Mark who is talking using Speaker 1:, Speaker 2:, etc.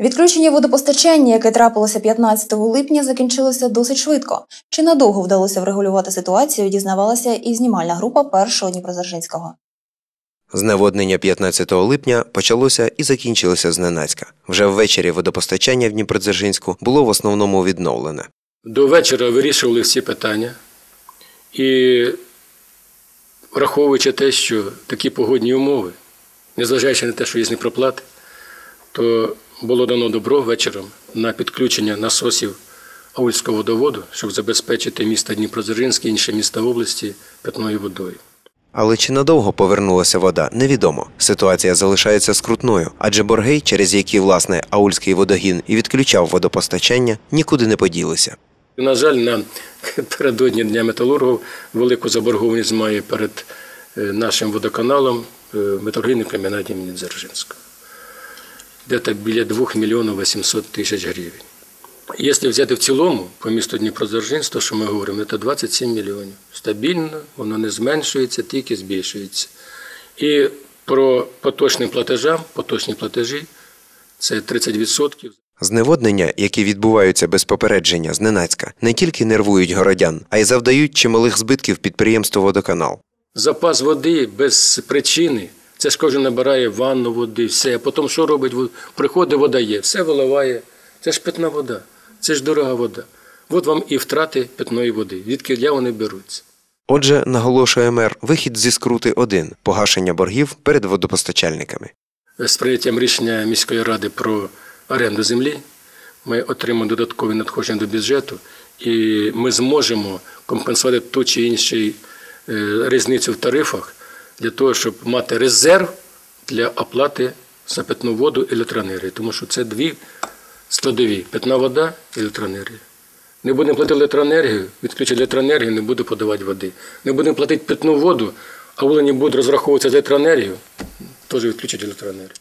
Speaker 1: Відключення водопостачання, яке трапилося 15 липня, закінчилося досить швидко. Чи надовго вдалося врегулювати ситуацію, дізнавалася і знімальна група першого Дніпродзержинського.
Speaker 2: Зневоднення 15 липня почалося і закінчилося зненацька. Вже ввечері водопостачання в Дніпродзержинську було в основному відновлене.
Speaker 3: До вечора вирішували всі питання. І враховуючи те, що такі погодні умови, незважаючи на те, що є непроплати, то було дано добро вечором на підключення насосів Аульського водоводу, щоб забезпечити місто Дніпродзержинське і інші міста області питною водою.
Speaker 2: Але чи надовго повернулася вода, невідомо. Ситуація залишається скрутною, адже борги, через які власне Аульський водогін і відключав водопостачання, нікуди не поділися.
Speaker 3: На жаль, на передодні Дня металургів велику заборгованість має перед е, нашим водоканалом е, металургійний комбінат імені Дзержинського. Десь біля 2 мільйонів 800 тисяч гривень. Якщо взяти в цілому по місту Дніпродзержинськ, то що ми говоримо, це 27 мільйонів. Стабільно, воно не зменшується, тільки збільшується. І про поточним платежам, поточні платежі це 30%.
Speaker 2: Зневоднення, які відбуваються без попередження зненацька, не тільки нервують городян, а й завдають чималих збитків підприємству водоканал.
Speaker 3: Запас води без причини. Це ж кожен набирає ванну води, все. А потім що робить? Приходить, вода є, все виливає. Це ж питна вода, це ж дорога вода. От вам і втрати питної води. Відки я вони беруться.
Speaker 2: Отже, наголошує мер, вихід зі скрути один погашення боргів перед водопостачальниками.
Speaker 3: З прийняттям рішення міської ради про оренду землі ми отримаємо додаткові надходження до бюджету, і ми зможемо компенсувати ту чи іншу е, різницю в тарифах для того, щоб мати резерв для оплати за питну воду і електроенергію. Тому що це дві складові питна вода і електроенергія. Не будемо платити електроенергію, відключать електроенергію, не буде подавати води. Не будемо платити питну воду, а вони будуть розраховуватися за електроенергію, теж відключать електроенергію.